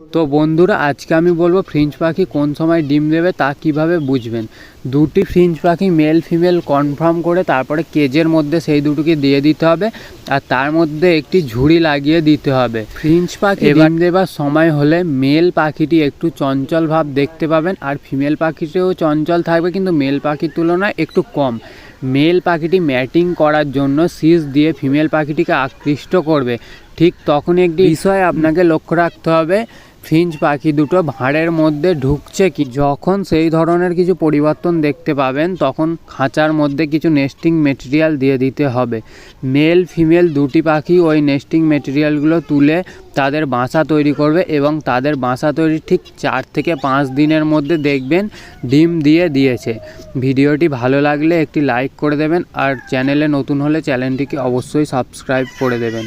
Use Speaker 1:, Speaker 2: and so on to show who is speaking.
Speaker 1: তো বন্ধুরা আজকে আমি বলব ফ্রিঞ্চ পাখি কোন সময় ডিম দেবে তা কীভাবে বুঝবেন? দুটি ফ্রিঞ্চ পাখি মেল ফিমেল কনফার্ম করে তারপরে কেজের মধ্যে সেই দুটোকে দিয়ে দিতে হবে আর তার মধ্যে একটি ঝুড়ি লাগিয়ে দিতে হবে। ফ্রিঞ্চ পাখি ডিম দেবার সময় হলে মেল পাখিটি একটু চঞ্চল ভাব দেখতে পাবেন আর ফিমেল পাখিটিও চঞ্চল থাকবে কিন্তু মেল পাখির তুলনায় একটু কম। মেল পাখিটি ম্যাটিং করার জন্য সিজ দিয়ে ফিমেল পাখিটিকে আকৃষ্ট করবে। ঠিক তখনই একটি বিষয় আপনাকে লক্ষ্য রাখতে হবে ফিঞ্চ পাখি দুটো ভাঁড়ের মধ্যে ঢুকছে কি? যখন সেই ধরনের কিছু পরিবর্তন দেখতে পাবেন, তখন খাঁচার মধ্যে কিছু নেস্টিং মেটেরিয়াল দিয়ে দিতে হবে। মেল ফিমেল দুটি পাখি ওই নেস্টিং মেটেরিয়ালগুলো তুলে তাদের বাসা তৈরি করবে এবং তাদের বাসা তৈরি ঠিক চার থেকে পাঁচ দিনের মধ্যে দেখবেন ডিম দিয়ে দিয়েছে। ভিডিওটি ভালো লাগলে একটি লাইক করে দেবেন আর চ্যানেলে নতুন হলে চ্যানেলটিকে অবশ্যই সাবস্ক্রাইব করে দেবেন।